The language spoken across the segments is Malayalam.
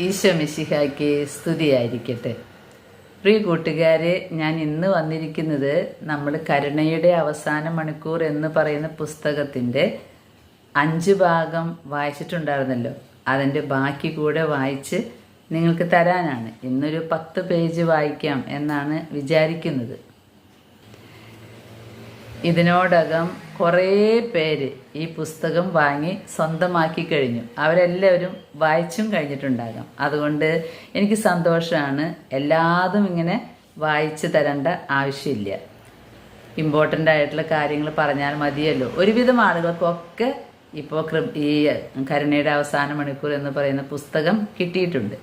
ഈശോ മിശിഹായ്ക്ക് സ്തുതിയായിരിക്കട്ടെ. പ്രിയ കൂട്ടുകാരെ ഞാൻ ഇന്ന് വന്നിരിക്കുന്നത് നമ്മൾ കരുണയുടെ അവസാന മണിക്കൂർ എന്ന് പറയുന്ന പുസ്തകത്തിന്റെ അഞ്ച് ഭാഗം വായിച്ചിട്ടുണ്ടായിരുന്നല്ലോ. അതിന്റെ ബാക്കി കൂടെ വായിച്ച് നിങ്ങൾക്ക് തരാനാണ്. ഇന്നൊരു പത്ത് പേജ് വായിക്കാം എന്നാണ് വിചാരിക്കുന്നത്. ഇതിനോടകം കുറേ പേര് ഈ പുസ്തകം വാങ്ങി സ്വന്തമാക്കി കഴിഞ്ഞു. അവരെല്ലാവരും വായിച്ചും കഴിഞ്ഞിട്ടുണ്ടാകാം. അതുകൊണ്ട് എനിക്ക് സന്തോഷമാണ്. എല്ലാതും ഇങ്ങനെ വായിച്ചു തരേണ്ട ആവശ്യമില്ല. ഇമ്പോർട്ടന്റ് ആയിട്ടുള്ള കാര്യങ്ങൾ പറഞ്ഞാൽ മതിയല്ലോ. ഒരുവിധം ആളുകൾക്കൊക്കെ ഇപ്പോൾ ഈ കരുണയുടെ അവസാന മണിക്കൂർ എന്ന് പറയുന്ന പുസ്തകം കിട്ടിയിട്ടുണ്ട്.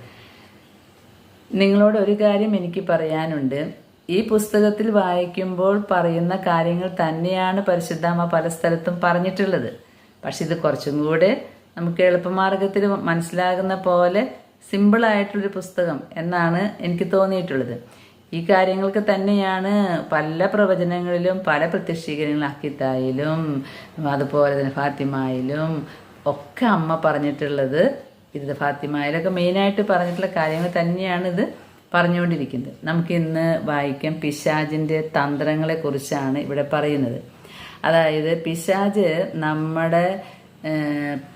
നിങ്ങളോട് ഒരു കാര്യം എനിക്ക് പറയാനുണ്ട്. ഈ പുസ്തകത്തിൽ വായിക്കുമ്പോൾ പറയുന്ന കാര്യങ്ങൾ തന്നെയാണ് പരിശുദ്ധാമ പല സ്ഥലത്തും പറഞ്ഞിട്ടുള്ളത്. പക്ഷെ ഇത് കുറച്ചും കൂടെ നമുക്ക് എളുപ്പമാർഗത്തിൽ മനസ്സിലാകുന്ന പോലെ സിമ്പിളായിട്ടുള്ളൊരു പുസ്തകം എന്നാണ് എനിക്ക് തോന്നിയിട്ടുള്ളത്. ഈ കാര്യങ്ങൾക്ക് തന്നെയാണ് പല പ്രവചനങ്ങളിലും പല പ്രത്യക്ഷീകരണങ്ങളും അക്കിത്തായിലും അതുപോലെ തന്നെ ഫാത്തിമായിലും ഒക്കെ അമ്മ പറഞ്ഞിട്ടുള്ളത്. ഇത് ഫാത്തിമായിലൊക്കെ മെയിനായിട്ട് പറഞ്ഞിട്ടുള്ള കാര്യങ്ങൾ തന്നെയാണ് ഇത് പറഞ്ഞുകൊണ്ടിരിക്കുന്നത്. നമുക്ക് ഇന്ന് വായിക്കാം പിശാജിന്റെ തന്ത്രങ്ങളെ കുറിച്ചാണ് ഇവിടെ പറയുന്നത്. അതായത് പിശാജ് നമ്മുടെ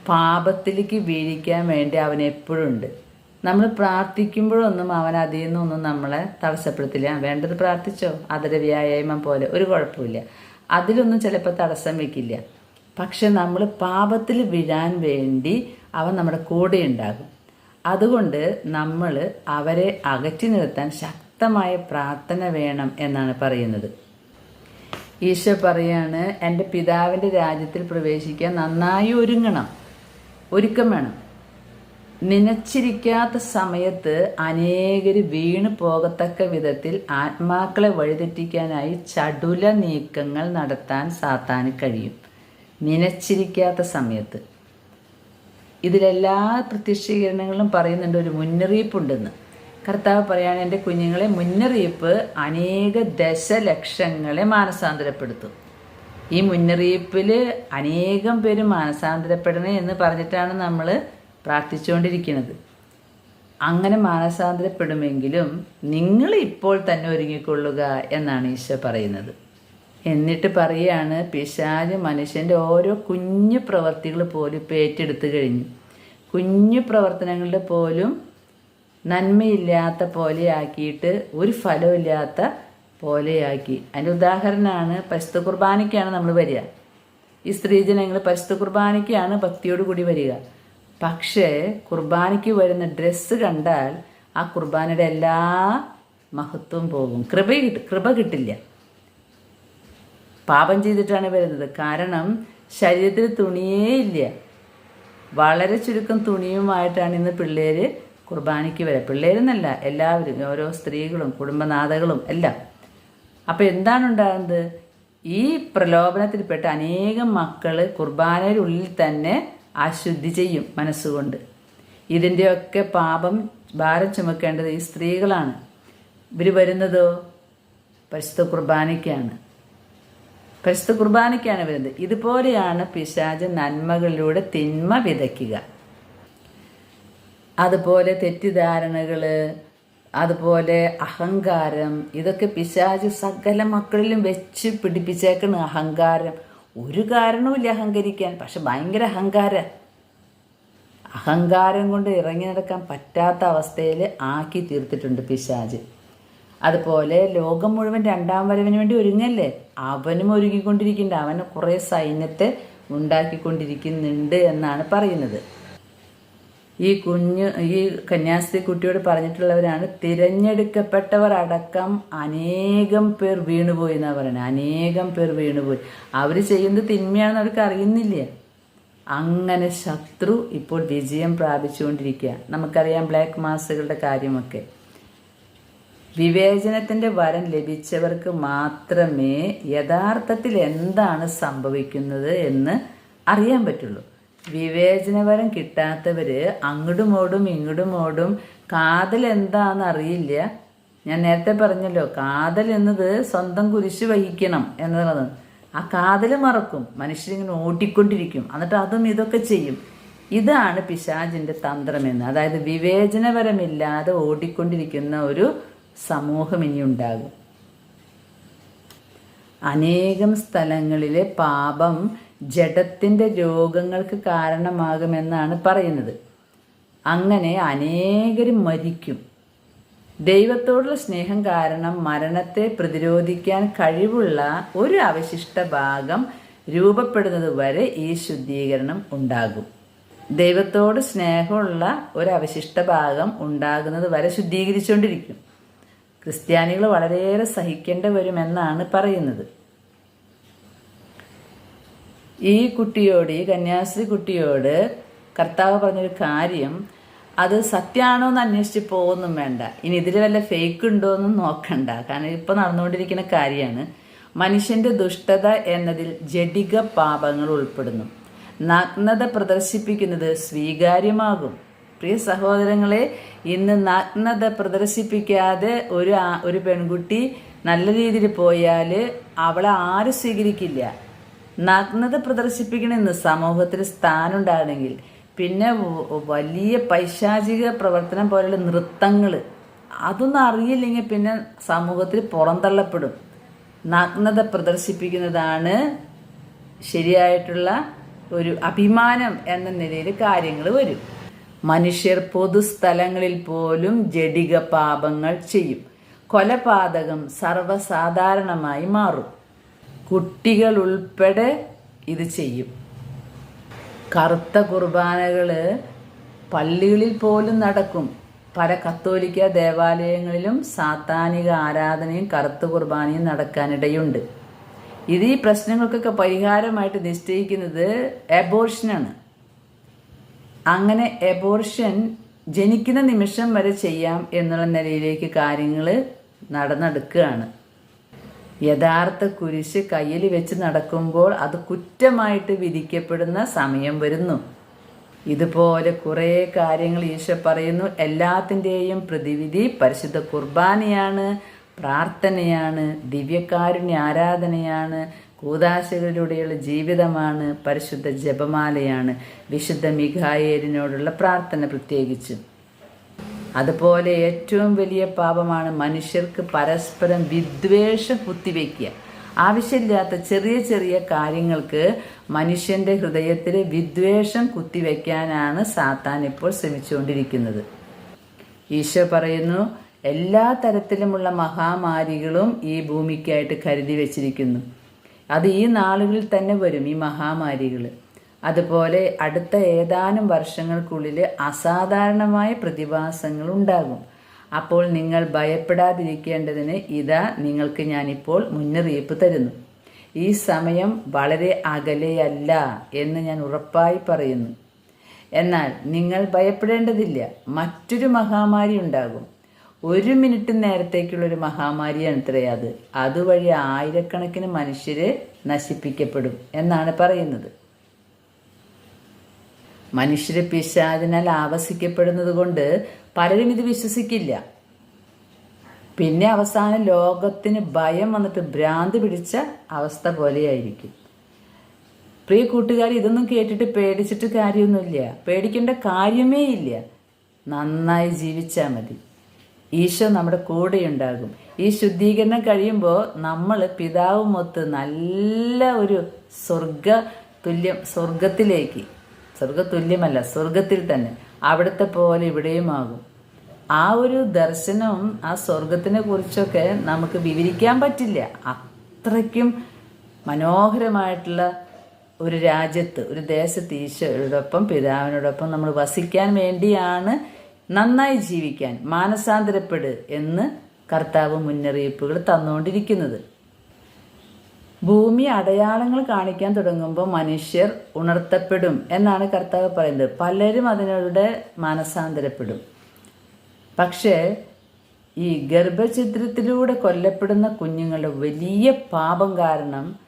പാപത്തിലേക്ക് വീഴിക്കാൻ വേണ്ടി അവൻ എപ്പോഴും ഉണ്ട്. നമ്മൾ പ്രാർത്ഥിക്കുമ്പോഴൊന്നും അവൻ അതിൽ നിന്നൊന്നും നമ്മളെ തടസ്സപ്പെടുത്തില്ല. വേണ്ടത് പ്രാർത്ഥിച്ചോ? അതൊരു വ്യായാമം പോലെ. ഒരു കുഴപ്പമില്ല. അതിലൊന്നും ചിലപ്പോൾ തടസ്സം വെക്കില്ല പക്ഷെ നമ്മൾ പാപത്തിൽ വീഴാൻ വേണ്ടി അവൻ നമ്മുടെ കൂടെ ഉണ്ടാകും. അതുകൊണ്ട് നമ്മൾ അവരെ അകറ്റി നിർത്താൻ ശക്തമായ പ്രാർത്ഥന വേണം എന്നാണ് പറയുന്നത്. ഈശോ പറയാണ് എന്റെ പിതാവിന്റെ രാജ്യത്തിൽ പ്രവേശിക്കാൻ നന്നായി ഒരുങ്ങണം. ഒരുക്കം വേണം. നനച്ചിരിക്കാത്ത സമയത്ത് അനേകർ വീണു പോകത്തക്ക വിധത്തിൽ ആത്മാക്കളെ വഴിതെറ്റിക്കാനായി ചടുല നീക്കങ്ങൾ നടത്താൻ സാത്താന് കഴിയും. നനച്ചിരിക്കാത്ത സമയത്ത്. ഇതിലെല്ലാ പ്രത്യക്ഷീകരണങ്ങളും പറയുന്നുണ്ട് ഒരു മുന്നറിയിപ്പുണ്ടെന്ന്. കർത്താവ് പറയാണ് എന്റെ കുഞ്ഞുങ്ങളെ മുന്നറിയിപ്പ് അനേക ദശലക്ഷങ്ങളെ മാനസാന്തരപ്പെടുത്തും. ഈ മുന്നറിയിപ്പിൽ അനേകം പേര് മാനസാന്തരപ്പെടണേ എന്ന് പറഞ്ഞിട്ടാണ് നമ്മൾ പ്രാർത്ഥിച്ചുകൊണ്ടിരിക്കുന്നത്. അങ്ങനെ മാനസാന്തരപ്പെടുമെങ്കിലും നിങ്ങൾ ഇപ്പോൾ തന്നെ ഒരുങ്ങിക്കൊള്ളുക എന്നാണ് ഈശോ പറയുന്നത്. എന്നിട്ട് പറയാണ് പിശാജ് മനുഷ്യന്റെ ഓരോ കുഞ്ഞു പ്രവർത്തികൾ പോലും ഇപ്പോൾ ഏറ്റെടുത്ത് കഴിഞ്ഞു. കുഞ്ഞു പ്രവർത്തനങ്ങളുടെ പോലും നന്മയില്ലാത്ത പോലെയാക്കിയിട്ട് ഒരു ഫലമില്ലാത്ത പോലെയാക്കി. അതിന്റെ ഉദാഹരണമാണ് പരിശുദ്ധ കുർബാനയ്ക്കാണ് നമ്മൾ വരിക. ഈ സ്ത്രീജനങ്ങൾ പരിശുദ്ധ കുർബാനയ്ക്കാണ് ഭക്തിയോട് കൂടി വരിക. പക്ഷേ കുർബാനയ്ക്ക് വരുന്ന ഡ്രസ്സ് കണ്ടാൽ ആ കുർബാനയുടെ എല്ലാ മഹത്വം പോകും. കൃപ കിട്ടും കൃപ കിട്ടില്ല. പാപം ചെയ്തിട്ടാണ് വരുന്നത്. കാരണം ശരീരത്തിൽ തുണിയേ ഇല്ല. വളരെ ചുരുക്കം തുണിയുമായിട്ടാണ് ഇന്ന് പിള്ളേർ കുർബാനയ്ക്ക് വരിക പിള്ളേരെന്നല്ല എല്ലാവരും ഓരോ സ്ത്രീകളും കുടുംബനാഥകളും എല്ലാം. അപ്പോൾ എന്താണ് ഉണ്ടാകുന്നത്? ഈ പ്രലോഭനത്തിൽപ്പെട്ട അനേകം മക്കൾ കുർബാനയുടെ ഉള്ളിൽ തന്നെ അശുദ്ധി ചെയ്യും മനസ്സുകൊണ്ട്. ഇതിന്റെയൊക്കെ പാപം ഭാരം ചുമക്കേണ്ടത് ഈ സ്ത്രീകളാണ്. ഇവർ വരുന്നതോ? പരിശുദ്ധ കുർബാനയ്ക്കാണ്. പരിശുദ്ധ കുർബാനയ്ക്കാണ് വരുന്നത്. ഇതുപോലെയാണ് പിശാജ് നന്മകളിലൂടെ തിന്മ വിതയ്ക്കുക. അതുപോലെ തെറ്റിദ്ധാരണകൾ അതുപോലെ അഹങ്കാരം ഇതൊക്കെ പിശാജ് സകല മക്കളിലും വെച്ച് പിടിപ്പിച്ചേക്കണ് അഹങ്കാരം. ഒരു കാരണവുമില്ല അഹങ്കരിക്കാൻ പക്ഷെ ഭയങ്കര അഹങ്കാര. അഹങ്കാരം കൊണ്ട് ഇറങ്ങി നടക്കാൻ പറ്റാത്ത അവസ്ഥയിൽ ആക്കി തീർത്തിട്ടുണ്ട് പിശാജ് അതുപോലെ ലോകം മുഴുവൻ രണ്ടാം വരവിന് വേണ്ടി ഒരുങ്ങല്ലേ? അവനും ഒരുങ്ങിക്കൊണ്ടിരിക്കുന്നുണ്ട്. അവന് കുറേ സൈന്യത്തെ ഉണ്ടാക്കിക്കൊണ്ടിരിക്കുന്നുണ്ട് എന്നാണ് പറയുന്നത്. ഈ കുഞ്ഞു ഈ കന്യാസ്ത്രീ കുട്ടിയോട് പറഞ്ഞിട്ടുള്ളവരാണ് തിരഞ്ഞെടുക്കപ്പെട്ടവർ അടക്കം അനേകം പേർ വീണുപോയി എന്നാണ് പറയുന്നത്. അനേകം പേർ വീണുപോയി. അവർ ചെയ്യുന്നത് തിന്മയാണെന്ന് അവർക്ക് അറിയുന്നില്ല. അങ്ങനെ ശത്രു ഇപ്പോൾ വിജയം പ്രാപിച്ചുകൊണ്ടിരിക്കുക നമുക്കറിയാം ബ്ലാക്ക് മാസുകളുടെ കാര്യമൊക്കെ. വിവേചനത്തിന്റെ വരം ലഭിച്ചവർക്ക് മാത്രമേ യഥാർത്ഥത്തിൽ എന്താണ് സംഭവിക്കുന്നത് എന്ന് അറിയാൻ പറ്റുള്ളൂ. വിവേചനവരം കിട്ടാത്തവർ അങ്ങോട്ടും ഓടും ഇങ്ങോട്ടും ഓടും കാതൽ എന്താണെന്ന് അറിയില്ല. ഞാൻ നേരത്തെ പറഞ്ഞല്ലോ കാതൽ എന്നത് സ്വന്തം കുരിശ് വഹിക്കണം എന്നുള്ളത്. ആ കാതൽ മറക്കും മനുഷ്യരിങ്ങനെ ഓട്ടിക്കൊണ്ടിരിക്കും എന്നിട്ട് അതും ഇതൊക്കെ ചെയ്യും. ഇതാണ് പിശാചിന്റെ തന്ത്രമെന്ന്. അതായത് വിവേചനപരമില്ലാതെ ഓടിക്കൊണ്ടിരിക്കുന്ന ഒരു സമൂഹം ഇനി ഉണ്ടാകും അനേകം സ്ഥലങ്ങളിലെ പാപം ജഡത്തിന്റെ രോഗങ്ങൾക്ക് കാരണമാകുമെന്നാണ് പറയുന്നത്. അങ്ങനെ അനേകരും മരിക്കും. ദൈവത്തോടുള്ള സ്നേഹം കാരണം മരണത്തെ പ്രതിരോധിക്കാൻ കഴിവുള്ള ഒരു അവശിഷ്ട ഭാഗം രൂപപ്പെടുന്നത് വരെ ഈ ശുദ്ധീകരണം ഉണ്ടാകും. ദൈവത്തോട് സ്നേഹമുള്ള ഒരു അവശിഷ്ട ഭാഗം ഉണ്ടാകുന്നത് വരെ ശുദ്ധീകരിച്ചുകൊണ്ടിരിക്കും. ക്രിസ്ത്യാനികൾ വളരെയേറെ സഹിക്കേണ്ടി വരുമെന്നാണ് പറയുന്നത്. ഈ കുട്ടിയോട് ഈ കന്യാസ്ത്രീ കുട്ടിയോട് കർത്താവ് പറഞ്ഞൊരു കാര്യം അത് സത്യമാണോ എന്ന് അന്വേഷിച്ച് പോകുന്നും വേണ്ട. ഇനി ഇതിൽ വല്ല ഫേക്ക് ഉണ്ടോ എന്നും നോക്കണ്ട. കാരണം ഇപ്പൊ നടന്നുകൊണ്ടിരിക്കുന്ന കാര്യമാണ്. മനുഷ്യന്റെ ദുഷ്ടത എന്നതിൽ ജഡിക പാപങ്ങൾ ഉൾപ്പെടുന്നു. നഗ്നത പ്രദർശിപ്പിക്കുന്നത് സ്വീകാര്യമാകും. പ്രിയ സഹോദരങ്ങളെ ഇന്ന് നഗ്നത പ്രദർശിപ്പിക്കാതെ ഒരു ഒരു പെൺകുട്ടി നല്ല രീതിയിൽ പോയാൽ അവളെ ആരും സ്വീകരിക്കില്ല. നഗ്നത പ്രദർശിപ്പിക്കണമെന്ന് സമൂഹത്തിൽ സ്ഥാനം ഉണ്ടാകണമെങ്കിൽ പിന്നെ വലിയ പൈശാചിക പ്രവർത്തനം പോലെയുള്ള നൃത്തങ്ങൾ അതൊന്നും അറിയില്ലെങ്കിൽ പിന്നെ സമൂഹത്തിൽ പുറന്തള്ളപ്പെടും. നഗ്നത പ്രദർശിപ്പിക്കുന്നതാണ് ശരിയായിട്ടുള്ള ഒരു അഭിമാനം എന്ന നിലയിൽ കാര്യങ്ങൾ വരും. മനുഷ്യർ പൊതുസ്ഥലങ്ങളിൽ പോലും ജഡിക പാപങ്ങൾ ചെയ്യും. കൊലപാതകം സർവസാധാരണമായി മാറും. കുട്ടികൾ ഉൾപ്പെടെ ഇത് ചെയ്യും. കറുത്ത കുർബാനകൾ പള്ളികളിൽ പോലും നടക്കും. പല കത്തോലിക്ക ദേവാലയങ്ങളിലും സാത്താനിക ആരാധനയും കറുത്ത കുർബാനയും നടക്കാനിടയുണ്ട്. ഇത് ഈ പ്രശ്നങ്ങൾക്കൊക്കെ പരിഹാരമായിട്ട് നിശ്ചയിക്കുന്നത് എബോർഷനാണ് അങ്ങനെ എബോർഷൻ ജനിക്കുന്ന നിമിഷം വരെ ചെയ്യാം എന്നുള്ള നിലയിലേക്ക് കാര്യങ്ങൾ നടന്നെടുക്കുകയാണ്. യഥാർത്ഥ കുരിശ് കയ്യിൽ വെച്ച് നടക്കുമ്പോൾ അത് കുറ്റമായിട്ട് വിധിക്കപ്പെടുന്ന സമയം വരുന്നു. ഇതുപോലെ കുറേ കാര്യങ്ങൾ ഈശോ പറയുന്നു. എല്ലാത്തിന്റെയും പ്രതിവിധി പരിശുദ്ധ കുർബാനയാണ് പ്രാർത്ഥനയാണ് ദിവ്യകാരുണ്യ ആരാധനയാണ് കൂതാശകളിലൂടെയുള്ള ജീവിതമാണ് പരിശുദ്ധ ജപമാലയാണ്. വിശുദ്ധ മിഖായേലിനോടുള്ള പ്രാർത്ഥന പ്രത്യേകിച്ചും. അതുപോലെ ഏറ്റവും വലിയ പാപമാണ് മനുഷ്യർക്ക് പരസ്പരം വിദ്വേഷം കുത്തിവെക്കുക. ആവശ്യമില്ലാത്ത ചെറിയ ചെറിയ കാര്യങ്ങൾക്ക് മനുഷ്യന്റെ ഹൃദയത്തിൽ വിദ്വേഷം കുത്തിവെക്കാനാണ് സാത്താൻ ഇപ്പോൾ ശ്രമിച്ചുകൊണ്ടിരിക്കുന്നത്. ഈശോ പറയുന്നു എല്ലാ തരത്തിലുമുള്ള മഹാമാരികളും ഈ ഭൂമിക്കായിട്ട് കരുതി വച്ചിരിക്കുന്നു. അത് ഈ നാളുകളിൽ തന്നെ വരും ഈ മഹാമാരികൾ അതുപോലെ അടുത്ത ഏതാനും വർഷങ്ങൾക്കുള്ളിൽ അസാധാരണമായ പ്രതിഭാസങ്ങൾ ഉണ്ടാകും. അപ്പോൾ നിങ്ങൾ ഭയപ്പെടാതിരിക്കേണ്ടതിന് ഇതാ നിങ്ങൾക്ക് ഞാനിപ്പോൾ മുന്നറിയിപ്പ് തരുന്നു. ഈ സമയം വളരെ അകലെയല്ല എന്ന് ഞാൻ ഉറപ്പായി പറയുന്നു. എന്നാൽ നിങ്ങൾ ഭയപ്പെടേണ്ടതില്ല. മറ്റൊരു മഹാമാരി ഉണ്ടാകും. ഒരു മിനിറ്റ് നേരത്തേക്കുള്ളൊരു മഹാമാരിയാണ് ഇത്രേ അത്. അതുവഴി ആയിരക്കണക്കിന് മനുഷ്യരെ നശിപ്പിക്കപ്പെടും എന്നാണ് പറയുന്നത്. മനുഷ്യരെ പിശാചിനാൽ ആവസിക്കപ്പെടുന്നത് കൊണ്ട് പലരും ഇത് വിശ്വസിക്കില്ല. പിന്നെ അവസാനം ലോകത്തിന് ഭയം വന്നിട്ട് ഭ്രാന്ത് പിടിച്ച അവസ്ഥ പോലെയായിരിക്കും. പ്രിയ കൂട്ടുകാർ ഇതൊന്നും കേട്ടിട്ട് പേടിച്ചിട്ട് കാര്യമൊന്നുമില്ല. പേടിക്കേണ്ട കാര്യമേ ഇല്ല. നന്നായി ജീവിച്ചാൽ മതി. ഈശോ നമ്മുടെ കൂടെ ഉണ്ടാകും. ഈ ശുദ്ധീകരണം കഴിയുമ്പോൾ നമ്മൾ പിതാവുമൊത്ത് നല്ല ഒരു സ്വർഗ തുല്യം സ്വർഗത്തിലേക്ക് സ്വർഗതുല്യമല്ല സ്വർഗത്തിൽ തന്നെ അവിടുത്തെ പോലെ ഇവിടെയും ആകും. ആ ഒരു ദർശനവും ആ സ്വർഗത്തിനെ കുറിച്ചൊക്കെ നമുക്ക് വിവരിക്കാൻ പറ്റില്ല. അത്രയ്ക്കും മനോഹരമായിട്ടുള്ള ഒരു രാജ്യത്ത് ഒരു ദേശത്ത് ഈശോയോടൊപ്പം പിതാവിനോടൊപ്പം നമ്മൾ വസിക്കാൻ വേണ്ടിയാണ് നന്നായി ജീവിക്കാൻ മാനസാന്തരപ്പെട് എന്ന് കർത്താവ് മുന്നറിയിപ്പുകൾ തന്നുകൊണ്ടിരിക്കുന്നത്. ഭൂമി അടയാളങ്ങൾ കാണിക്കാൻ തുടങ്ങുമ്പോൾ മനുഷ്യർ ഉണർത്തപ്പെടും എന്നാണ് കർത്താവ് പറയുന്നത്. പലരും അതിനോട് മാനസാന്തരപ്പെടും. പക്ഷേ ഈ ഗർഭചിത്രത്തിലൂടെ കൊല്ലപ്പെടുന്ന കുഞ്ഞുങ്ങളുടെ വലിയ പാപം കാരണം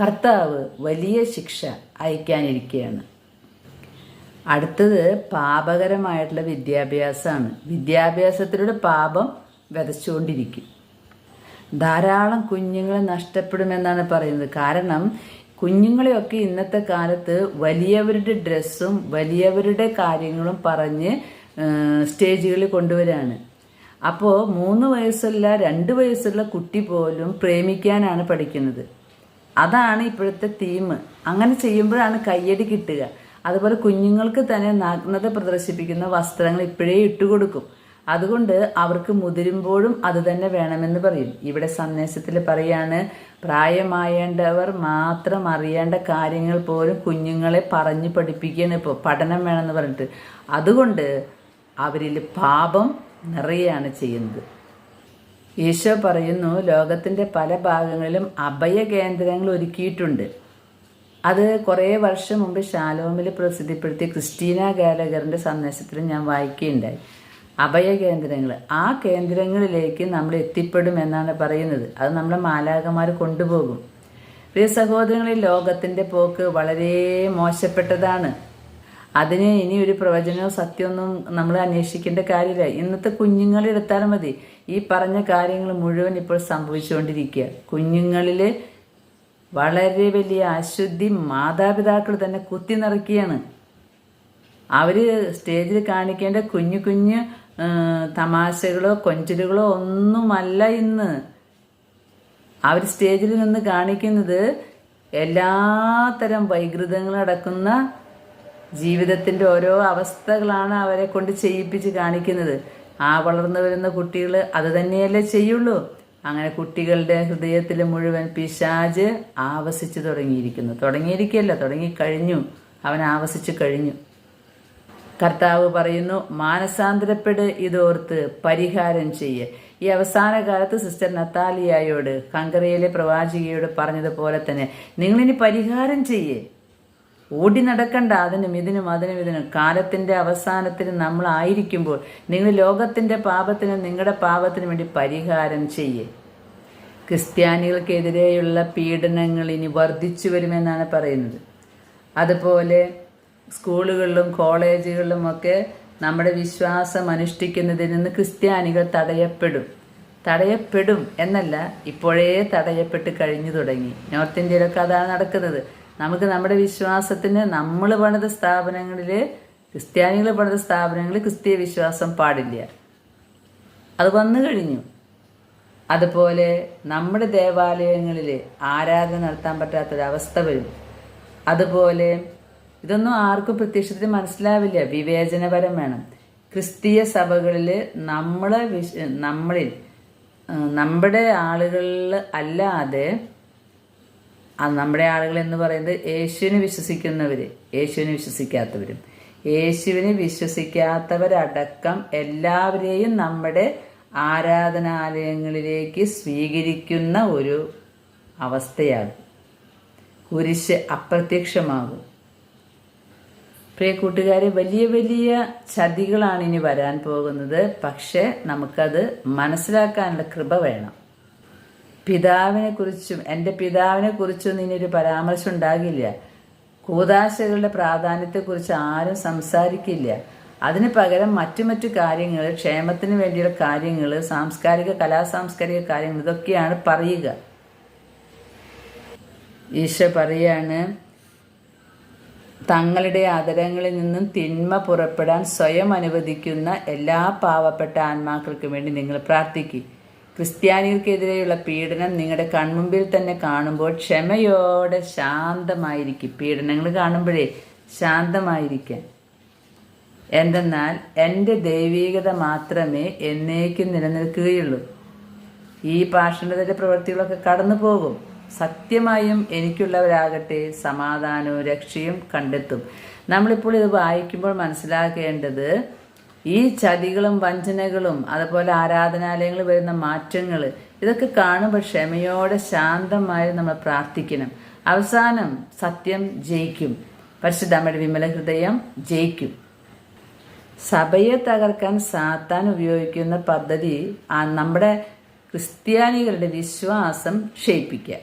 കർത്താവ് വലിയ ശിക്ഷ അയക്കാനിരിക്കുകയാണ്. അടുത്തത് പാപകരമായിട്ടുള്ള വിദ്യാഭ്യാസമാണ്. വിദ്യാഭ്യാസത്തിലൂടെ പാപം വിതച്ചുകൊണ്ടിരിക്കും. ധാരാളം കുഞ്ഞുങ്ങൾ നഷ്ടപ്പെടുമെന്നാണ് പറയുന്നത്. കാരണം കുഞ്ഞുങ്ങളെയൊക്കെ ഇന്നത്തെ കാലത്ത് വലിയവരുടെ ഡ്രസ്സും വലിയവരുടെ കാര്യങ്ങളും പറഞ്ഞ് സ്റ്റേജുകളിൽ കൊണ്ടുവരാണ്. അപ്പോൾ മൂന്ന് വയസ്സുള്ള രണ്ട് വയസ്സുള്ള കുട്ടി പോലും പ്രേമിക്കാനാണ് പഠിക്കുന്നത്. അതാണ് ഇപ്പോഴത്തെ തീം അങ്ങനെ ചെയ്യുമ്പോഴാണ് കയ്യടി കിട്ടുക. അതുപോലെ കുഞ്ഞുങ്ങൾക്ക് തന്നെ നഗ്നത പ്രദർശിപ്പിക്കുന്ന വസ്ത്രങ്ങൾ ഇപ്പോഴേ ഇട്ടുകൊടുക്കും അതുകൊണ്ട് അവർക്ക് മുതിരുമ്പോഴും അത് തന്നെ വേണമെന്ന് പറയും. ഇവിടെ സന്ദേശത്തിൽ പറയാണ് പ്രായമായേണ്ടവർ മാത്രം അറിയേണ്ട കാര്യങ്ങൾ പോലും കുഞ്ഞുങ്ങളെ പറഞ്ഞു പഠിപ്പിക്കുകയാണ് ഇപ്പോൾ പഠനം വേണമെന്ന് പറഞ്ഞിട്ട്. അതുകൊണ്ട് അവരിൽ പാപം നിറയാണ് ചെയ്യുന്നത്. ഈശോ പറയുന്നു ലോകത്തിന്റെ പല ഭാഗങ്ങളിലും അഭയ കേന്ദ്രങ്ങൾ ഒരുക്കിയിട്ടുണ്ട്. അത് കുറേ വർഷം മുമ്പ് ഷാലോമിൽ പ്രസിദ്ധപ്പെടുത്തിയ ക്രിസ്റ്റീന ഗാലഗറിന്റെ സന്ദേശത്തിൽ ഞാൻ വായിക്കുകയുണ്ടായി. അഭയ കേന്ദ്രങ്ങൾ. ആ കേന്ദ്രങ്ങളിലേക്ക് നമ്മൾ എത്തിപ്പെടും എന്നാണ് പറയുന്നത്. അത് നമ്മളെ മാലാകന്മാർ കൊണ്ടുപോകും. പ്രിയ സഹോദരങ്ങളിൽ ലോകത്തിന്റെ പോക്ക് വളരെ മോശപ്പെട്ടതാണ്. അതിന് ഇനി ഒരു പ്രവചനവും സത്യമൊന്നും നമ്മൾ അന്വേഷിക്കേണ്ട കാര്യമില്ല. ഇന്നത്തെ കുഞ്ഞുങ്ങളെ എടുത്താൽ മതി. ഈ പറഞ്ഞ കാര്യങ്ങൾ മുഴുവൻ ഇപ്പോൾ സംഭവിച്ചുകൊണ്ടിരിക്കുക കുഞ്ഞുങ്ങളിൽ വളരെ വലിയ അശുദ്ധി മാതാപിതാക്കൾ തന്നെ കുത്തി നിറക്കുകയാണ് അവർ സ്റ്റേജിൽ കാണിക്കേണ്ട കുഞ്ഞു കുഞ്ഞു തമാശകളോ കൊഞ്ചലുകളോ ഒന്നുമല്ല ഇന്ന്. അവർ സ്റ്റേജിൽ നിന്ന് കാണിക്കുന്നത് എല്ലാത്തരം വൈകൃതങ്ങളടക്കുന്ന ജീവിതത്തിന്റെ ഓരോ അവസ്ഥകളാണ് അവരെ കൊണ്ട് ചെയ്യിപ്പിച്ച് കാണിക്കുന്നത്. ആ വളർന്നു വരുന്ന കുട്ടികൾ അത് തന്നെയല്ലേ ചെയ്യുള്ളൂ. അങ്ങനെ കുട്ടികളുടെ ഹൃദയത്തിൽ മുഴുവൻ പിശാജ് ആവസിച്ച് തുടങ്ങിയിരിക്കുന്നു. തുടങ്ങിയിരിക്കുകയല്ല തുടങ്ങിക്കഴിഞ്ഞു. അവൻ ആവസിച്ച് കഴിഞ്ഞു. കർത്താവ് പറയുന്നു മാനസാന്തരപ്പെട് ഇതോർത്ത് പരിഹാരം ചെയ്യ്. ഈ അവസാന കാലത്ത് സിസ്റ്റർ നത്താലിയായോട് ഹംഗറിയിലെ പ്രവാചികയോട് പറഞ്ഞതുപോലെ തന്നെ നിങ്ങളിനി പരിഹാരം ചെയ്യേ. ഓടി നടക്കണ്ട. അതിനും ഇതിനും അതിനും ഇതിനും. കാലത്തിന്റെ അവസാനത്തിൽ നമ്മൾ ആയിരിക്കുമ്പോൾ നിങ്ങൾ ലോകത്തിന്റെ പാപത്തിനും നിങ്ങളുടെ പാപത്തിനും വേണ്ടി പരിഹാരം ചെയ്യേ. ക്രിസ്ത്യാനികൾക്കെതിരെയുള്ള പീഡനങ്ങൾ ഇനി വർദ്ധിച്ചു വരുമെന്നാണ് പറയുന്നത്. അതുപോലെ സ്കൂളുകളിലും കോളേജുകളിലും ഒക്കെ നമ്മുടെ വിശ്വാസം അനുഷ്ഠിക്കുന്നതിൽ നിന്ന് ക്രിസ്ത്യാനികൾ തടയപ്പെടും. തടയപ്പെടും എന്നല്ല ഇപ്പോഴേ തടയപ്പെട്ട് കഴിഞ്ഞു തുടങ്ങി. നോർത്ത് ഇന്ത്യയിലൊക്കെ അതാണ് നടക്കുന്നത്. നമുക്ക് നമ്മുടെ വിശ്വാസത്തിന് നമ്മൾ പണിത സ്ഥാപനങ്ങളിൽ ക്രിസ്ത്യാനികൾ പണിത സ്ഥാപനങ്ങളിൽ ക്രിസ്തീയ വിശ്വാസം പാടില്ല. അത് വന്നു കഴിഞ്ഞു. അതുപോലെ നമ്മുടെ ദേവാലയങ്ങളിൽ ആരാധന നടത്താൻ പറ്റാത്തൊരവസ്ഥ വരും. അതുപോലെ ഇതൊന്നും ആർക്കും പ്രത്യക്ഷത്തിൽ മനസ്സിലാവില്ല. വിവേചനപരം വേണം. ക്രിസ്തീയ സഭകളിൽ നമ്മളെ വിശ് നമ്മളിൽ നമ്മുടെ ആളുകളിൽ അല്ലാതെ നമ്മുടെ ആളുകൾ എന്ന് പറയുന്നത് യേശുവിനെ വിശ്വസിക്കുന്നവർ യേശുവിനെ വിശ്വസിക്കാത്തവരും. യേശുവിനെ വിശ്വസിക്കാത്തവരടക്കം എല്ലാവരെയും നമ്മുടെ ആരാധനാലയങ്ങളിലേക്ക് സ്വീകരിക്കുന്ന ഒരു അവസ്ഥയാകും കുരിശ് അപ്രത്യക്ഷമാകും. പ്രിയ കൂട്ടുകാരെ വലിയ വലിയ ചതികളാണ് ഇനി വരാൻ പോകുന്നത്. പക്ഷേ നമുക്കത് മനസ്സിലാക്കാനുള്ള കൃപ വേണം. പിതാവിനെ കുറിച്ചും എന്റെ പിതാവിനെ കുറിച്ചും ഇനി ഒരു പരാമർശം ഉണ്ടാകില്ല കൂതാശകളുടെ പ്രാധാന്യത്തെക്കുറിച്ച് ആരും സംസാരിക്കില്ല. അതിന് പകരം മറ്റു മറ്റു കാര്യങ്ങൾ ക്ഷേമത്തിന് വേണ്ടിയുള്ള കാര്യങ്ങൾ സാംസ്കാരിക കലാസാംസ്കാരിക കാര്യങ്ങൾ ഇതൊക്കെയാണ് പറയുക. ഈശോ പറയാണ് തങ്ങളുടെ ആദരങ്ങളിൽ നിന്നും തിന്മ പുറപ്പെടാൻ സ്വയം അനുവദിക്കുന്ന എല്ലാ പാവപ്പെട്ട ആത്മാക്കൾക്കും വേണ്ടി നിങ്ങൾ പ്രാർത്ഥിക്കും. ക്രിസ്ത്യാനികൾക്കെതിരെയുള്ള പീഡനം നിങ്ങളുടെ കൺമുമ്പിൽ തന്നെ കാണുമ്പോൾ ക്ഷമയോടെ ശാന്തമായിരിക്കും. പീഡനങ്ങൾ കാണുമ്പോഴേ ശാന്തമായിരിക്കാൻ. എന്തെന്നാൽ എന്റെ ദൈവീകത മാത്രമേ എന്നേക്കും നിലനിൽക്കുകയുള്ളൂ. ഈ പാഷണ്ഡതയുടെ പ്രവൃത്തികളൊക്കെ കടന്നു പോകും. സത്യമായും എനിക്കുള്ളവരാകട്ടെ സമാധാനവും രക്ഷയും കണ്ടെത്തും. നമ്മളിപ്പോൾ ഇത് വായിക്കുമ്പോൾ മനസ്സിലാക്കേണ്ടത് ഈ ചതികളും വഞ്ചനകളും അതുപോലെ ആരാധനാലയങ്ങൾ വരുന്ന മാറ്റങ്ങൾ ഇതൊക്കെ കാണുമ്പോൾ ക്ഷമയോടെ ശാന്തമായി നമ്മൾ പ്രാർത്ഥിക്കണം. അവസാനം സത്യം ജയിക്കും. പരിശുദ്ധമ്മയുടെ വിമല ഹൃദയം ജയിക്കും. സഭയെ തകർക്കാൻ സാത്താൻ ഉപയോഗിക്കുന്ന പദ്ധതി നമ്മുടെ ക്രിസ്ത്യാനികളുടെ വിശ്വാസം ക്ഷയിപ്പിക്കുക.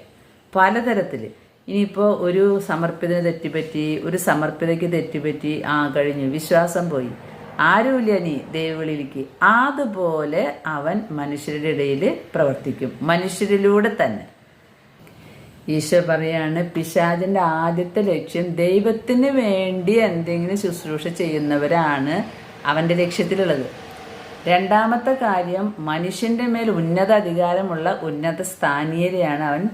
പലതരത്തിൽ. ഇനിയിപ്പോൾ ഒരു സമർപ്പിതന് തെറ്റുപറ്റി ഒരു സമർപ്പിതയ്ക്ക് തെറ്റുപറ്റി ആ കഴിഞ്ഞു. വിശ്വാസം പോയി. ആരുമില്ല നീ ദൈവവിളിയിലേക്ക് അതുപോലെ അവൻ മനുഷ്യരുടെ ഇടയിൽ പ്രവർത്തിക്കും. മനുഷ്യരിലൂടെ തന്നെ. ഈശോ പറയാണ് പിശാചിന്റെ ആദ്യത്തെ ലക്ഷ്യം ദൈവത്തിന് വേണ്ടി എന്തെങ്കിലും ശുശ്രൂഷ ചെയ്യുന്നവരാണ് അവന്റെ ലക്ഷ്യത്തിലുള്ളത്. രണ്ടാമത്തെ കാര്യം മനുഷ്യന്റെ മേൽ ഉന്നത അധികാരമുള്ള ഉന്നത സ്ഥാനീയരെയാണ് അവൻ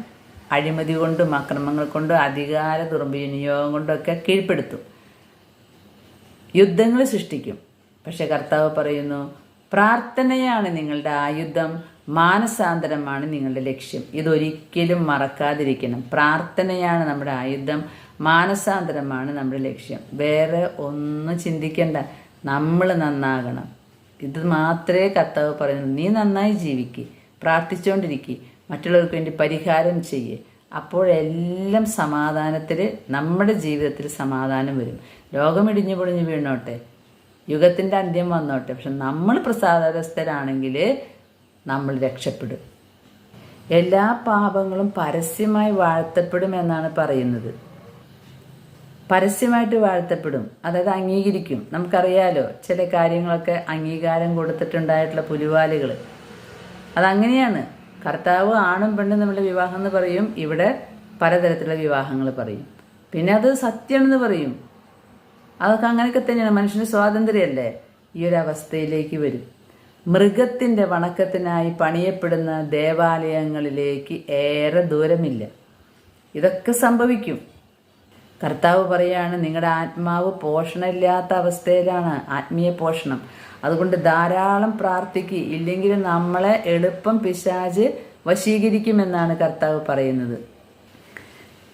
അഴിമതി കൊണ്ടും അക്രമങ്ങൾ കൊണ്ടും അധികാര ദുർവിനിയോഗം കൊണ്ടൊക്കെ കീഴ്പ്പെടുത്തും. യുദ്ധങ്ങൾ സൃഷ്ടിക്കും. പക്ഷെ കർത്താവ് പറയുന്നു പ്രാർത്ഥനയാണ് നിങ്ങളുടെ ആയുധം മാനസാന്തരമാണ് നിങ്ങളുടെ ലക്ഷ്യം. ഇതൊരിക്കലും മറക്കാതിരിക്കണം. പ്രാർത്ഥനയാണ് നമ്മുടെ ആയുധം മാനസാന്തരമാണ് നമ്മുടെ ലക്ഷ്യം. വേറെ ഒന്നും ചിന്തിക്കേണ്ട. നമ്മൾ നന്നാകണം. ഇത് മാത്രമേ കർത്താവ് പറയുന്നു. നീ നന്നായി ജീവിക്ക് പ്രാർത്ഥിച്ചുകൊണ്ടിരിക്കുക മറ്റുള്ളവർക്ക് വേണ്ടി പരിഹാരം ചെയ്യേ. അപ്പോഴെല്ലാം സമാധാനത്തിൽ നമ്മുടെ ജീവിതത്തിൽ സമാധാനം വരും. ലോകം ഇടിഞ്ഞു പൊളിഞ്ഞു വീണോട്ടെ. യുഗത്തിന്റെ അന്ത്യം വന്നോട്ടെ. പക്ഷെ നമ്മൾ പ്രസാദഗ്രസ്തരാണെങ്കിൽ നമ്മൾ രക്ഷപ്പെടും. എല്ലാ പാപങ്ങളും പരസ്യമായി വാഴ്ത്തപ്പെടും എന്നാണ് പറയുന്നത്. പരസ്യമായിട്ട് വാഴ്ത്തപ്പെടും. അതായത് അംഗീകരിക്കും. നമുക്കറിയാലോ ചില കാര്യങ്ങളൊക്കെ അംഗീകാരം കൊടുത്തിട്ടുണ്ടായിട്ടുള്ള പുലിവാലുകൾ. അതങ്ങനെയാണ്. കർത്താവ് ആണും പെണ്ണും നമ്മുടെ വിവാഹം എന്ന് പറയും. ഇവിടെ പലതരത്തിലുള്ള വിവാഹങ്ങൾ പറയും. പിന്നെ അത് സത്യമെന്ന് പറയും. അതൊക്കെ അങ്ങനെയൊക്കെ തന്നെയാണ്. മനുഷ്യന് സ്വാതന്ത്ര്യമല്ലേ? ഈ ഒരു അവസ്ഥയിലേക്ക് വരും. മൃഗത്തിന്റെ വണക്കത്തിനായി പണിയപ്പെടുന്ന ദേവാലയങ്ങളിലേക്ക് ഏറെ ദൂരമില്ല. ഇതൊക്കെ സംഭവിക്കും. കർത്താവ് പറയാണ് നിങ്ങളുടെ ആത്മാവ് പോഷണമില്ലാത്ത അവസ്ഥയിലാണ്. ആത്മീയ പോഷണം. അതുകൊണ്ട് ധാരാളം പ്രാർത്ഥിക്കുക ഇല്ലെങ്കിൽ നമ്മളെ എളുപ്പം പിശാജ് വശീകരിക്കുമെന്നാണ് കർത്താവ് പറയുന്നത്.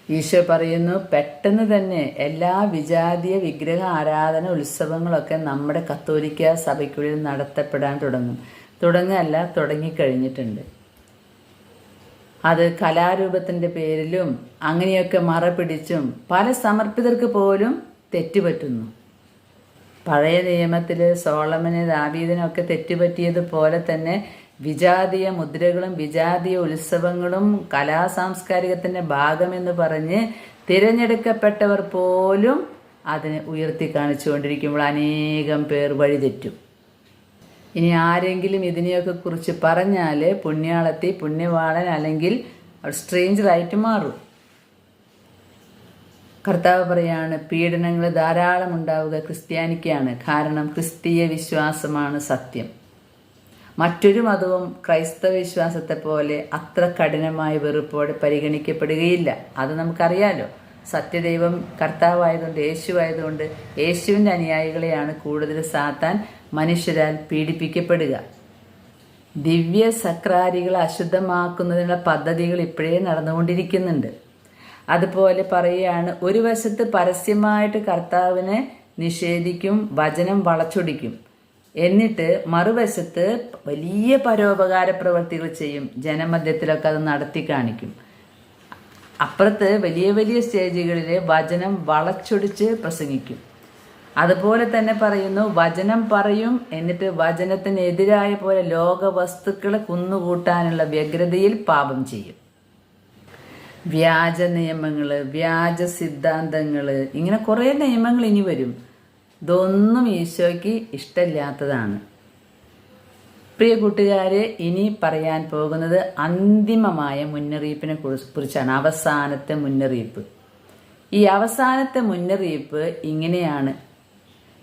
ഈശോ പറയുന്നു പെട്ടെന്ന് തന്നെ എല്ലാ വിജാതീയ വിഗ്രഹ ആരാധന ഉത്സവങ്ങളൊക്കെ നമ്മുടെ കത്തോലിക്ക സഭയ്ക്കുള്ളിൽ നടത്തപ്പെടാൻ തുടങ്ങും. തുടങ്ങല്ല തുടങ്ങിക്കഴിഞ്ഞിട്ടുണ്ട്. അത് കലാരൂപത്തിന്റെ പേരിലും അങ്ങനെയൊക്കെ മറ പിടിച്ചും പല സമർപ്പിതർക്ക് പോലും തെറ്റുപറ്റുന്നു. പഴയ നിയമത്തിൽ സോളമന് ദാവീദിനൊക്കെ തെറ്റുപറ്റിയതുപോലെ തന്നെ വിജാതീയ മുദ്രകളും വിജാതീയ ഉത്സവങ്ങളും കലാ സാംസ്കാരികത്തിന്റെ ഭാഗമെന്ന് പറഞ്ഞ് തിരഞ്ഞെടുക്കപ്പെട്ടവർ പോലും അതിനെ ഉയർത്തി കാണിച്ചുകൊണ്ടിരിക്കുമ്പോൾ അനേകം പേർ വഴിതെറ്റും. ഇനി ആരെങ്കിലും ഇതിനെയൊക്കെ കുറിച്ച് പറഞ്ഞാൽ പുണ്യാളത്തി പുണ്യവാളൻ അല്ലെങ്കിൽ സ്ട്രേഞ്ചറായിട്ട് മാറും. കർത്താവ് പറയാണ് പീഡനങ്ങൾ ധാരാളം ഉണ്ടാവുക ക്രിസ്ത്യാനിക്കാണ്. കാരണം ക്രിസ്തീയ വിശ്വാസമാണ് സത്യം. മറ്റൊരു മതവും ക്രൈസ്തവ വിശ്വാസത്തെ പോലെ അത്ര കഠിനമായ വെറുപ്പോടെ പരിഗണിക്കപ്പെടുകയില്ല. അത് നമുക്കറിയാലോ. സത്യദൈവം കർത്താവായതുകൊണ്ട് യേശു ആയതുകൊണ്ട് യേശുവിന്റെ അനുയായികളെയാണ് കൂടുതൽ സാത്താൻ മനുഷ്യരാൽ പീഡിപ്പിക്കപ്പെടുക. ദിവ്യ സക്രാരികളെ അശുദ്ധമാക്കുന്നതിനുള്ള പദ്ധതികൾ ഇപ്പോഴേ നടന്നുകൊണ്ടിരിക്കുന്നുണ്ട്. അതുപോലെ പറയുകയാണ് ഒരു വശത്ത് പരസ്യമായിട്ട് കർത്താവിനെ നിഷേധിക്കും വചനം വളച്ചൊടിക്കും. എന്നിട്ട് മറുവശത്ത് വലിയ പരോപകാര പ്രവർത്തികൾ ചെയ്യും. ജനമധ്യത്തിലൊക്കെ അത് നടത്തി കാണിക്കും. അപ്പുറത്ത് വലിയ വലിയ സ്റ്റേജുകളിൽ വചനം വളച്ചൊടിച്ച് പ്രസംഗിക്കും. അതുപോലെ തന്നെ പറയുന്നു വചനം പറയും എന്നിട്ട് വചനത്തിനെതിരായ പോലെ ലോക വസ്തുക്കളെ കുന്നുകൂട്ടാനുള്ള വ്യഗ്രതയിൽ പാപം ചെയ്യും. വ്യാജ നിയമങ്ങൾ വ്യാജ സിദ്ധാന്തങ്ങൾ ഇങ്ങനെ കുറേ നിയമങ്ങൾ ഇനി വരും. ഇതൊന്നും ഈശോയ്ക്ക് ഇഷ്ടമില്ലാത്തതാണ്. പ്രിയ കൂട്ടുകാരെ ഇനി പറയാൻ പോകുന്നത് അന്തിമമായ മുന്നറിയിപ്പിനെ കുറിച്ചാണ്. അവസാനത്തെ മുന്നറിയിപ്പ്. ഈ അവസാനത്തെ മുന്നറിയിപ്പ് ഇങ്ങനെയാണ്.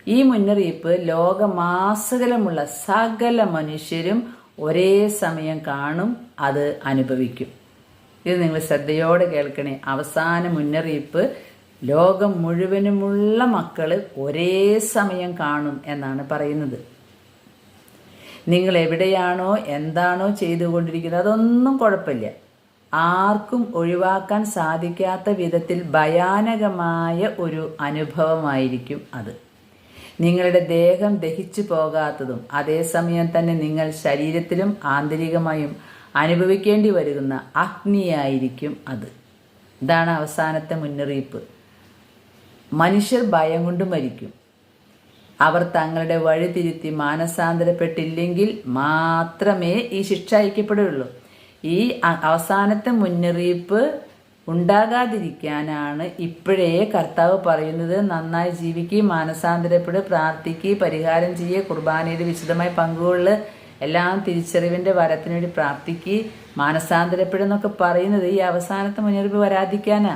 ഈ മുന്നറിയിപ്പ് ലോകമാസകലമുള്ള സകല മനുഷ്യരും ഒരേ സമയം കാണും അത് അനുഭവിക്കും. ഇത് നിങ്ങൾ ശ്രദ്ധയോടെ കേൾക്കണേ. അവസാന മുന്നറിയിപ്പ് ലോകം മുഴുവനുമുള്ള മക്കൾ ഒരേ സമയം കാണും എന്നാണ് പറയുന്നത്. നിങ്ങൾ എവിടെയാണോ എന്താണോ ചെയ്തുകൊണ്ടിരിക്കുന്നത് അതൊന്നും കുഴപ്പമില്ല. ആർക്കും ഒഴിവാക്കാൻ സാധിക്കാത്ത വിധത്തിൽ ഭയാനകമായ ഒരു അനുഭവമായിരിക്കും അത്. നിങ്ങളുടെ ദേഹം ദഹിച്ചു പോകാത്തതും അതേസമയം തന്നെ നിങ്ങൾ ശരീരത്തിലും ആന്തരികമായും അനുഭവിക്കേണ്ടി വരുന്ന അഗ്നിയായിരിക്കും അത്. ഇതാണ് അവസാനത്തെ മുന്നറിയിപ്പ്. മനുഷ്യർ ഭയം കൊണ്ട് മരിക്കും. അവർ തങ്ങളുടെ വഴി തിരുത്തി മാനസാന്തരപ്പെട്ടില്ലെങ്കിൽ മാത്രമേ ഈ ശിക്ഷ അയക്കപ്പെടുകയുള്ളൂ ഈ അവസാനത്തെ മുന്നറിയിപ്പ് ഉണ്ടാകാതിരിക്കാനാണ് ഇപ്പോഴേ കർത്താവ് പറയുന്നത്. നന്നായി ജീവിക്കുക മാനസാന്തരപ്പെട് പ്രാർത്ഥിക്കുക പരിഹാരം ചെയ്യുക കുർബാനയുടെ വിശദമായി പങ്കുകൊള്ളു എല്ലാം തിരിച്ചറിവിന്റെ വരത്തിനുവേണ്ടി പ്രാർത്ഥിക്ക് മാനസാന്തരപ്പെടുന്നൊക്കെ പറയുന്നത് ഈ അവസാനത്തെ മുന്നറിയിപ്പ് വരാതിരിക്കാനാ.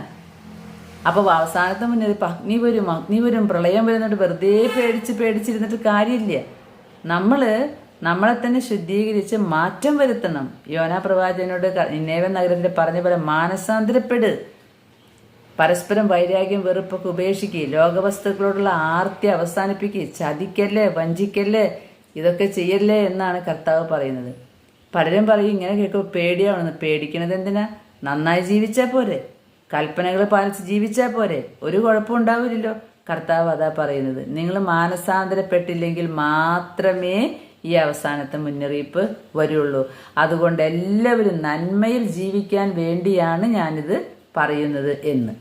അപ്പോൾ അവസാനത്തെ മുന്നറിയിപ്പ് അഗ്നി വരും അഗ്നി വരും പ്രളയം വരുന്നിട്ട് വെറുതെ പേടിച്ച് പേടിച്ചിരുന്നിട്ട് കാര്യമില്ല. നമ്മൾ നമ്മളെ തന്നെ ശുദ്ധീകരിച്ച് മാറ്റം വരുത്തണം. യോനാ പ്രവാചകനോട് നേവൻ നഗരത്തിൽ പറഞ്ഞ പോലെ മാനസാന്തരപ്പെട്. പരസ്പരം വൈരാഗ്യം വെറുപ്പൊക്കെ ഉപേക്ഷിക്കുക ലോകവസ്തുക്കളോടുള്ള ആർത്തി അവസാനിപ്പിക്കുക ചതിക്കല്ലേ വഞ്ചിക്കല്ലേ ഇതൊക്കെ ചെയ്യല്ലേ എന്നാണ് കർത്താവ് പറയുന്നത്. പലരും പറയും ഇങ്ങനെ കേൾക്കുമ്പോൾ പേടിയാവണമെന്ന് പേടിക്കണത് എന്തിനാ നന്നായി ജീവിച്ചാൽ പോരെ. കൽപ്പനകൾ പാലിച്ച് ജീവിച്ചാൽ പോരെ. ഒരു കുഴപ്പം ഉണ്ടാവില്ലല്ലോ. കർത്താവ് അതാ പറയുന്നത്. നിങ്ങൾ മാനസാന്തരപ്പെട്ടില്ലെങ്കിൽ മാത്രമേ ഈ അവസാനത്തെ മുന്നറിയിപ്പ് വരുള്ളൂ. അതുകൊണ്ട് എല്ലാവരും നന്മയിൽ ജീവിക്കാൻ വേണ്ടിയാണ് ഞാനിത് പറയുന്നത് എന്ന്.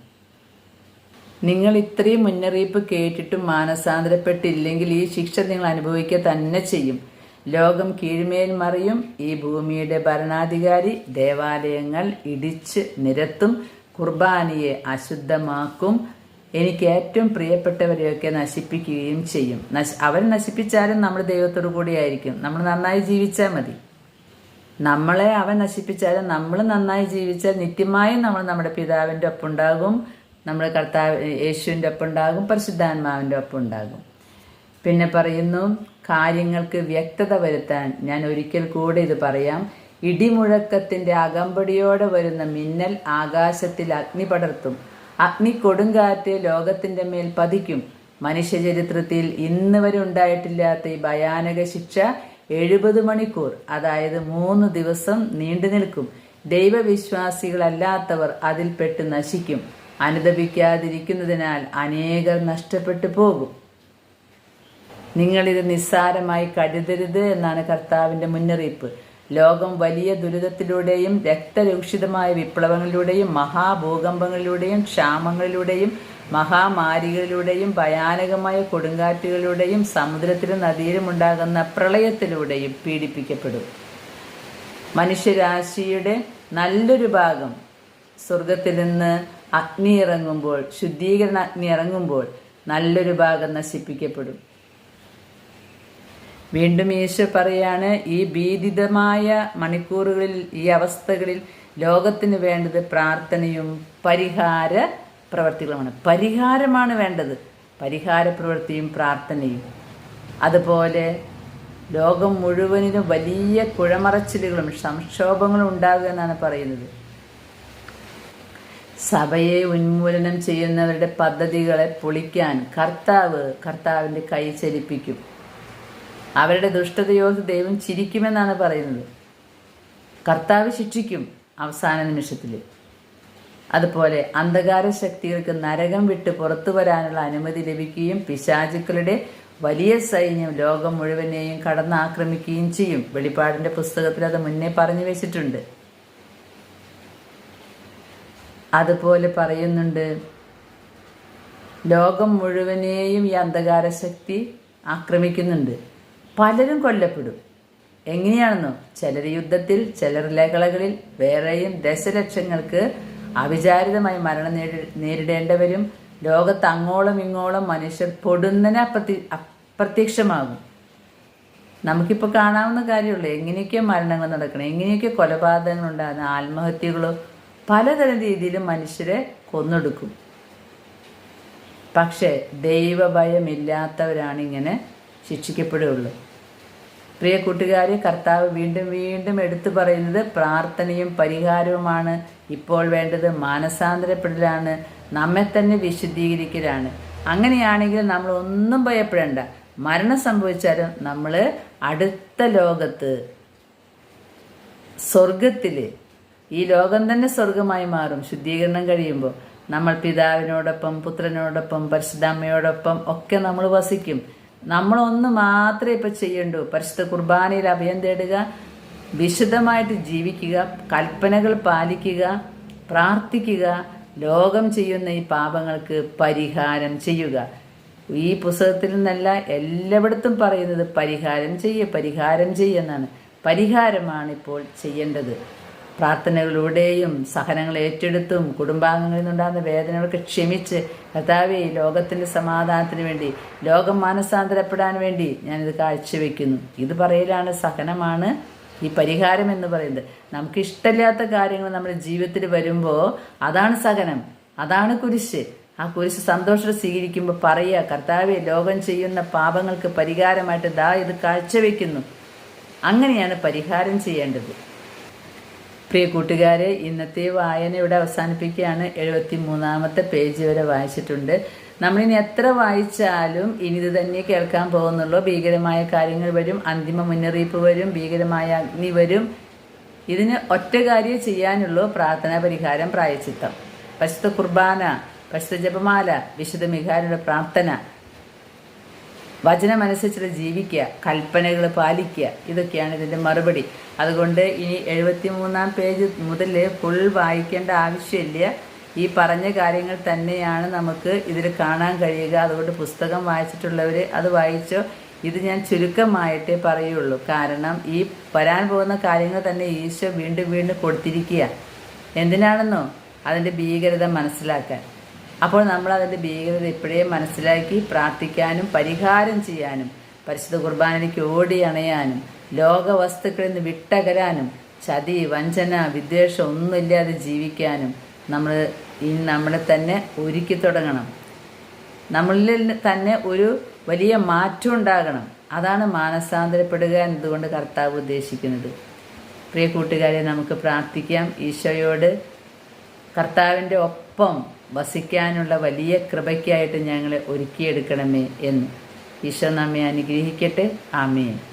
നിങ്ങൾ ഇത്രയും മുന്നറിയിപ്പ് കേട്ടിട്ടും മാനസാന്തരപ്പെട്ടില്ലെങ്കിൽ ഈ ശിക്ഷ നിങ്ങൾ അനുഭവിക്കുക തന്നെ ചെയ്യും. ലോകം കീഴ്മേൽ മറിയും ഈ ഭൂമിയുടെ ഭരണാധികാരി ദേവാലയങ്ങൾ ഇടിച്ച് നിരത്തും കുർബാനയെ അശുദ്ധമാക്കും. എനിക്ക് ഏറ്റവും പ്രിയപ്പെട്ടവരെയൊക്കെ നശിപ്പിക്കുകയും ചെയ്യും. നശ അവർ നശിപ്പിച്ചാലും നമ്മൾ ദൈവത്തോടു കൂടിയായിരിക്കും. നമ്മൾ നന്നായി ജീവിച്ചാൽ മതി. നമ്മളെ അവൻ നശിപ്പിച്ചാലും നമ്മൾ നന്നായി ജീവിച്ചാൽ നിത്യമായും നമ്മൾ നമ്മുടെ പിതാവിന്റെ ഒപ്പം ഉണ്ടാകും നമ്മുടെ കർത്താവ് യേശുവിന്റെ ഒപ്പം ഉണ്ടാകും പരിശുദ്ധാത്മാവിന്റെ ഒപ്പം ഉണ്ടാകും പിന്നെ പറയുന്നു കാര്യങ്ങൾക്ക് വ്യക്തത വരുത്താൻ ഞാൻ ഒരിക്കൽ കൂടെ ഇത് പറയാം. ഇടിമുഴക്കത്തിന്റെ അകമ്പടിയോടെ വരുന്ന മിന്നൽ ആകാശത്തിൽ അഗ്നി പടർത്തും. അഗ്നി കൊടുങ്കാറ്റ് ലോകത്തിന്റെ മേൽ പതിക്കും. മനുഷ്യചരിത്രത്തിൽ ഇന്ന് വരെ ഉണ്ടായിട്ടില്ലാത്ത ഈ ഭയാനക ശിക്ഷ എഴുപത് മണിക്കൂർ അതായത് മൂന്ന് ദിവസം നീണ്ടു നിൽക്കും. ദൈവവിശ്വാസികളല്ലാത്തവർ അതിൽപ്പെട്ട് നശിക്കും. അനുദപിക്കാതിരിക്കുന്നതിനാൽ അനേകർ നഷ്ടപ്പെട്ടു പോകും. നിങ്ങളിത് നിസ്സാരമായി കരുതരുത് എന്നാണ് കർത്താവിന്റെ മുന്നറിയിപ്പ്. ലോകം വലിയ ദുരിതത്തിലൂടെയും രക്തരൂക്ഷിതമായ വിപ്ലവങ്ങളിലൂടെയും മഹാഭൂകമ്പങ്ങളിലൂടെയും ക്ഷാമങ്ങളിലൂടെയും മഹാമാരികളിലൂടെയും ഭയാനകമായ കൊടുങ്കാറ്റുകളിലൂടെയും സമുദ്രത്തിലും നദിയിലും ഉണ്ടാകുന്ന പ്രളയത്തിലൂടെയും പീഡിപ്പിക്കപ്പെടും. മനുഷ്യരാശിയുടെ നല്ലൊരു ഭാഗം സ്വർഗത്തിൽ നിന്ന് അഗ്നി ഇറങ്ങുമ്പോൾ ശുദ്ധീകരണ അഗ്നി ഇറങ്ങുമ്പോൾ നല്ലൊരു ഭാഗം നശിപ്പിക്കപ്പെടും. വീണ്ടും ഈശോ പറയാണ് ഈ ഭീതിതമായ മണിക്കൂറുകളിൽ ഈ അവസ്ഥകളിൽ ലോകത്തിന് വേണ്ടത് പ്രാർത്ഥനയും പരിഹാര പ്രവർത്തികളുമാണ്. പരിഹാരമാണ് വേണ്ടത്. പരിഹാര പ്രവൃത്തിയും പ്രാർത്ഥനയും. അതുപോലെ ലോകം മുഴുവനിലും വലിയ കുഴമറച്ചിലുകളും സംക്ഷോഭങ്ങളും ഉണ്ടാകുക എന്നാണ് പറയുന്നത്. സഭയെ ഉന്മൂലനം ചെയ്യുന്നവരുടെ പദ്ധതികളെ പൊളിക്കാൻ കർത്താവ് കർത്താവിന്റെ കൈ ചലിപ്പിക്കും. അവരുടെ ദുഷ്ടതയോർത്ത് ദൈവം ചിരിക്കുമെന്നാണ് പറയുന്നത്. കർത്താവ് ശിക്ഷിക്കും അവസാന നിമിഷത്തിൽ അതുപോലെ അന്ധകാര ശക്തികൾക്ക് നരകം വിട്ട് പുറത്തു വരാനുള്ള അനുമതി ലഭിക്കുകയും പിശാചുക്കളുടെ വലിയ സൈന്യം ലോകം മുഴുവനെയും കടന്നാക്രമിക്കുകയും ചെയ്യും. വെളിപ്പാടിന്റെ പുസ്തകത്തിൽ അത് മുന്നേ പറഞ്ഞു വെച്ചിട്ടുണ്ട്. അതുപോലെ പറയുന്നുണ്ട് ലോകം മുഴുവനെയും ഈ അന്ധകാര ശക്തി ആക്രമിക്കുന്നുണ്ട്. പലരും കൊല്ലപ്പെടും. എങ്ങനെയാണെന്നോ? ചിലർ യുദ്ധത്തിൽ ചിലർ ലഹളകളിൽ വേറെയും ദശലക്ഷങ്ങൾക്ക് അവിചാരിതമായി മരണം നേരി നേരിടേണ്ടവരും ലോകത്ത് അങ്ങോളം ഇങ്ങോളം മനുഷ്യർ പൊടുന്നനെ അപ്രതി അപ്രത്യക്ഷമാകും. നമുക്കിപ്പോൾ കാണാവുന്ന കാര്യമുള്ളൂ. എങ്ങനെയൊക്കെ മരണങ്ങൾ നടക്കണം എങ്ങനെയൊക്കെ കൊലപാതകങ്ങൾ ഉണ്ടാകുന്ന ആത്മഹത്യകളോ പലതരം രീതിയിലും മനുഷ്യരെ കൊന്നൊടുക്കും. പക്ഷേ ദൈവഭയമില്ലാത്തവരാണ് ഇങ്ങനെ ശിക്ഷിക്കപ്പെടുകയുള്ളൂ. പ്രിയ കൂട്ടുകാരെ കർത്താവ് വീണ്ടും വീണ്ടും എടുത്തു പറയുന്നത് പ്രാർത്ഥനയും പരിഹാരവുമാണ്. ഇപ്പോൾ വേണ്ടത് മാനസാന്തരപ്പെടലാണ് നമ്മെ തന്നെ വിശുദ്ധീകരിക്കലാണ്. അങ്ങനെയാണെങ്കിൽ നമ്മൾ ഒന്നും ഭയപ്പെടേണ്ട. മരണം സംഭവിച്ചാലും നമ്മൾ അടുത്ത ലോകത്ത് സ്വർഗത്തിൽ ഈ ലോകം തന്നെ സ്വർഗമായി മാറും. ശുദ്ധീകരണം കഴിയുമ്പോൾ നമ്മൾ പിതാവിനോടൊപ്പം പുത്രനോടൊപ്പം പരിശുദ്ധാമ്മയോടൊപ്പം ഒക്കെ നമ്മൾ വസിക്കും. നമ്മളൊന്ന് മാത്രമേ ഇപ്പം ചെയ്യണ്ടൂ. പരിശുദ്ധ കുർബാനയിൽ അഭയം തേടുക വിശുദ്ധമായിട്ട് ജീവിക്കുക കൽപ്പനകൾ പാലിക്കുക പ്രാർത്ഥിക്കുക ലോകം ചെയ്യുന്ന ഈ പാപങ്ങൾക്ക് പരിഹാരം ചെയ്യുക. ഈ പുസ്തകത്തിൽ നിന്നല്ല എല്ലായിടത്തും പറയുന്നത് പരിഹാരം ചെയ്യ പരിഹാരം ചെയ്യുന്നതാണ് പരിഹാരമാണ് ഇപ്പോൾ ചെയ്യേണ്ടത്. പ്രാർത്ഥനകളിലൂടെയും സഹനങ്ങൾ ഏറ്റെടുത്തും കുടുംബാംഗങ്ങളിൽ നിന്നുണ്ടാകുന്ന വേദനകൾക്ക് ക്ഷമിച്ച് കർത്താവെ ലോകത്തിന്റെ സമാധാനത്തിന് വേണ്ടി ലോകം മാനസാന്തരപ്പെടാൻ വേണ്ടി ഞാനിത് കാഴ്ചവെക്കുന്നു. ഇത് പറയലാണ് സഹനമാണ് ഈ പരിഹാരം എന്ന് പറയുന്നത്. നമുക്ക് ഇഷ്ടമില്ലാത്ത കാര്യങ്ങൾ നമ്മുടെ ജീവിതത്തിൽ വരുമ്പോൾ അതാണ് സഹനം അതാണ് കുരിശ്. ആ കുരിശ് സന്തോഷം സ്വീകരിക്കുമ്പോൾ പറയുക കർത്താവെ ലോകം ചെയ്യുന്ന പാപങ്ങൾക്ക് പരിഹാരമായിട്ട് ദാ ഇത് കാഴ്ചവെക്കുന്നു. അങ്ങനെയാണ് പരിഹാരം ചെയ്യേണ്ടത്. പ്രിയ കൂട്ടുകാരെ ഇന്നത്തെ വായന ഇവിടെ അവസാനിപ്പിക്കുകയാണ്. എഴുപത്തി മൂന്നാമത്തെ പേജ് വരെ വായിച്ചിട്ടുണ്ട്. നമ്മളിനി എത്ര വായിച്ചാലും ഇനി ഇത് തന്നെ കേൾക്കാൻ പോകുന്നുള്ളൂ. ഭീകരമായ കാര്യങ്ങൾ വരും അന്തിമ മുന്നറിയിപ്പ് വരും ഭീകരമായ അഗ്നി വരും. ഇതിന് ഒറ്റ കാര്യം ചെയ്യാനുള്ളൂ പ്രാർത്ഥനാ പരിഹാരം പ്രായച്ചിത്തം പശുത്ത കുർബാന പശുത്ത ജപമാല വിശുദ്ധ മിഖാരുടെ പ്രാർത്ഥന വചനമനുസരിച്ച് ജീവിക്കുക കൽപ്പനകൾ പാലിക്കുക ഇതൊക്കെയാണ് ഇതിന്റെ മറുപടി. അതുകൊണ്ട് ഇനി എഴുപത്തി മൂന്നാം പേജ് മുതൽ ഫുൾ വായിക്കേണ്ട ആവശ്യമില്ല. ഈ പറഞ്ഞ കാര്യങ്ങൾ തന്നെയാണ് നമുക്ക് ഇതിൽ കാണാൻ കഴിയുക. അതുകൊണ്ട് പുസ്തകം വായിച്ചിട്ടുള്ളവർ അത് വായിച്ചോ. ഇത് ഞാൻ ചുരുക്കമായിട്ടേ പറയുള്ളൂ. കാരണം ഈ വരാൻ പോകുന്ന കാര്യങ്ങൾ തന്നെ ഈശോ വീണ്ടും വീണ്ടും കൊടുത്തിരിക്കുക എന്തിനാണെന്നോ? അതിന്റെ ഭീകരത മനസ്സിലാക്കാൻ. അപ്പോൾ നമ്മൾ അതിന്റെ ഭീകരത ഇപ്പോഴേ മനസ്സിലാക്കി പ്രാർത്ഥിക്കാനും പരിഹാരം ചെയ്യാനും പരിശുദ്ധ കുർബാനയ്ക്ക് ഓടി അണയാനും ലോക വസ്തുക്കളിൽ നിന്ന് വിട്ടകരാനും ചതി വഞ്ചന വിദ്വേഷം ഒന്നുമില്ലാതെ ജീവിക്കാനും നമ്മൾ ഈ നമ്മളെ തന്നെ ഒരുക്കി തുടങ്ങണം. നമ്മളിൽ തന്നെ ഒരു വലിയ മാറ്റം ഉണ്ടാകണം. അതാണ് മാനസാന്തരപ്പെടുക എന്നതുകൊണ്ട് കർത്താവ് ഉദ്ദേശിക്കുന്നത്. പ്രിയ കൂട്ടുകാരെ നമുക്ക് പ്രാർത്ഥിക്കാം. ഈശോയോട് കർത്താവിന്റെ ഒപ്പം വസിക്കാനുള്ള വലിയ കൃപയ്ക്കായിട്ട് ഞങ്ങളെ ഒരുക്കിയെടുക്കണമേ എന്ന് ഈശോ നമ്മെ അനുഗ്രഹിക്കട്ടെ. ആമേൻ.